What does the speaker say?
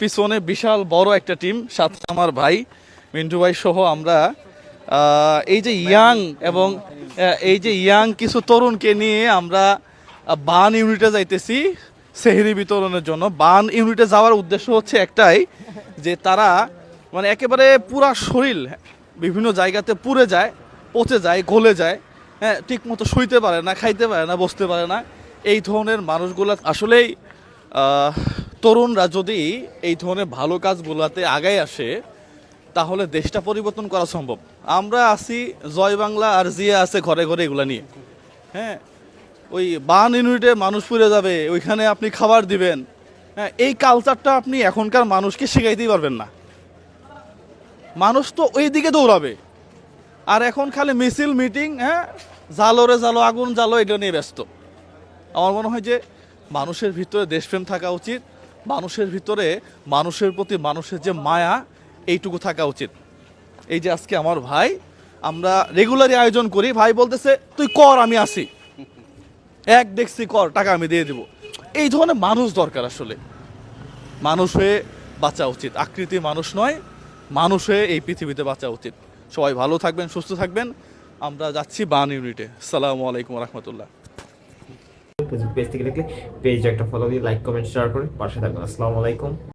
পিছনে বিশাল বড় একটা টিম সাথে আমার ভাই, মিন্টু ভাই সহ আমরা এই যে ইয়াং এবং এই যে ইয়াং কিছু তরুণকে নিয়ে আমরা বান ইউনিটে যাইতেছি সেহরি বিতরণের জন্য। বান ইউনিটে যাওয়ার উদ্দেশ্য হচ্ছে একটাই, যে তারা মানে একেবারে পুরা শরীর বিভিন্ন জায়গাতে পুড়ে যায়, পচে যায়, গলে যায় হ্যাঁ ঠিক মতো শুইতে পারে না, খাইতে পারে না, বসতে পারে না। এই ধরনের মানুষগুলো আসলেই তরুণরা যদি এই ধরনের ভালো কাজগুলোতে আগায় আসে, তাহলে দেশটা পরিবর্তন করা সম্ভব। আমরা আছি জয় বাংলা আর জিয়া আছে ঘরে ঘরে এগুলা নিয়ে। হ্যাঁ ওই বান ইউনিটে মানুষ পুড়ে যাবে, ওইখানে আপনি খাবার দিবেন। হ্যাঁ এই কালচারটা আপনি এখনকার মানুষকে শেখাইতেই পারবেন না। মানুষ তো ওই দিকে দৌড়াবে। আর এখন খালি মিছিল, মিটিং হ্যাঁ জালোরে জালো আগুন জালো এগুলো নিয়ে ব্যস্ত। আমার মনে হয় যে মানুষের ভিতরে দেশপ্রেম থাকা উচিত। মানুষের ভিতরে, মানুষের প্রতি মানুষের যে মায়া, এইটুকু থাকা উচিত। এই যে আজকে আমার ভাই, আমরা রেগুলারই আয়োজন করি, ভাই বলতেছে, তুই কর, আমি আসি। এক দেখছি, কর, টাকা আমি দিয়ে দিব। এই ধরনের মানুষ দরকার আসলে। মানুষ হয়ে বাঁচা উচিত। আকৃতি মানুষ নয়, মানুষ হয়ে এই পৃথিবীতে বাঁচা উচিত। সবাই ভালো থাকবেন, সুস্থ থাকবেন। আমরা যাচ্ছি বান ইউনিটে। সালামু আলাইকুম রহমতুল্লাহ। ফেসবুক পেজ থেকে দেখলে পেজে একটা ফলো দিয়ে লাইক কমেন্ট শেয়ার করে পাশে থাকবেন। আসসালামু আলাইকুম।